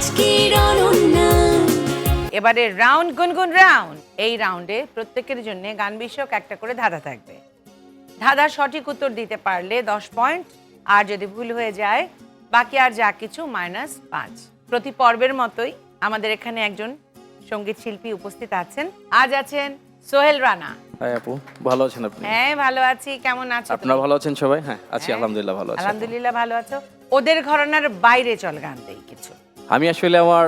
আজকের অনন্যা। এবারে রাউন্ড গুনগুন রাউন্ড। এই রাউন্ডে প্রত্যেকের জন্য গান বিষয়ক একটা করে ধাঁধা থাকবে। ধাঁধা সঠিক উত্তর দিতে পারলে দশ পয়েন্ট আর যদি ভুল হয়ে যায় বাকি আর যা কিছু মাইনাস পাঁচ। প্রতি পর্বের মতোই আমাদের এখানে একজন সংগীত শিল্পী উপস্থিত আছেন। আজ আছেন সোহেল রানা। হাই আপু ভালো আছেন আপনি? হ্যাঁ ভালো আছি। কেমন আছো আপনারা ভালো আছেন সবাই? হ্যাঁ আছি হ্যাঁ, আলহামদুলিল্লাহ ভালো আছি। আলহামদুলিল্লাহ ভালো আছো। ওদের ঘরানার বাইরে চল গান দেই কিছু। আমি আসলে আমার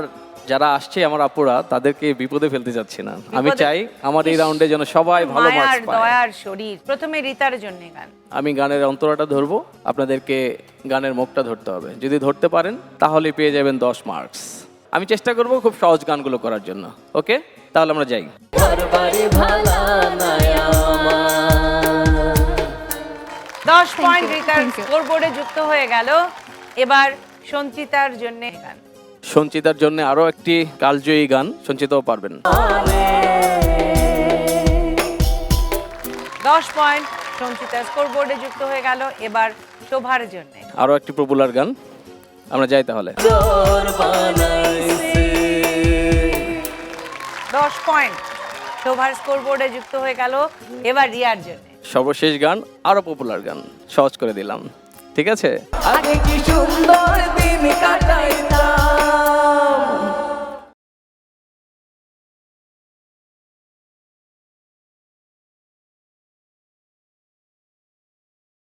যারা আসছে আমার আপুরা তাদেরকে বিপদে ফেলতে যাচ্ছি না। আমি চাই আমার এই রাউন্ডে যেন সবাই ভালো মার্কস পায়। দয়ার শরীর। প্রথমে রিতার জন্য গান। আমি গানের অন্তরাটা ধরবো আপনাদেরকে গানের মুখটা ধরতে হবে। যদি ধরতে পারেন তাহলে পেয়ে যাবেন দশ মার্কস আমি চেষ্টা করব খুব সহজ গানগুলো করার জন্য ওকে? তাহলে আমরা যাই। দশ পয়েন্ট রিতার স্কোরবোর্ডে যুক্ত হয়ে গেল। এবার সঞ্চিতার জন্য গান। সঞ্চিতার জন্য আরও একটি কালজয়ী গান সঞ্চিতাও পারবেন। দশ পয়েন্ট সঞ্চিতা স্কোরবোর্ডে যুক্ত হয়ে গেল এবার শোভার জন্য। আরও একটি পপুলার গান আমরা যাই তাহলে। দশ পয়েন্ট শোভার স্কোরবোর্ডে যুক্ত হয়ে গেল এবার রিয়ার জন্য। সর্বশেষ গান আরও পপুলার গান সহজ করে দিলাম। ঠিক আছে? আগে কি সুন্দর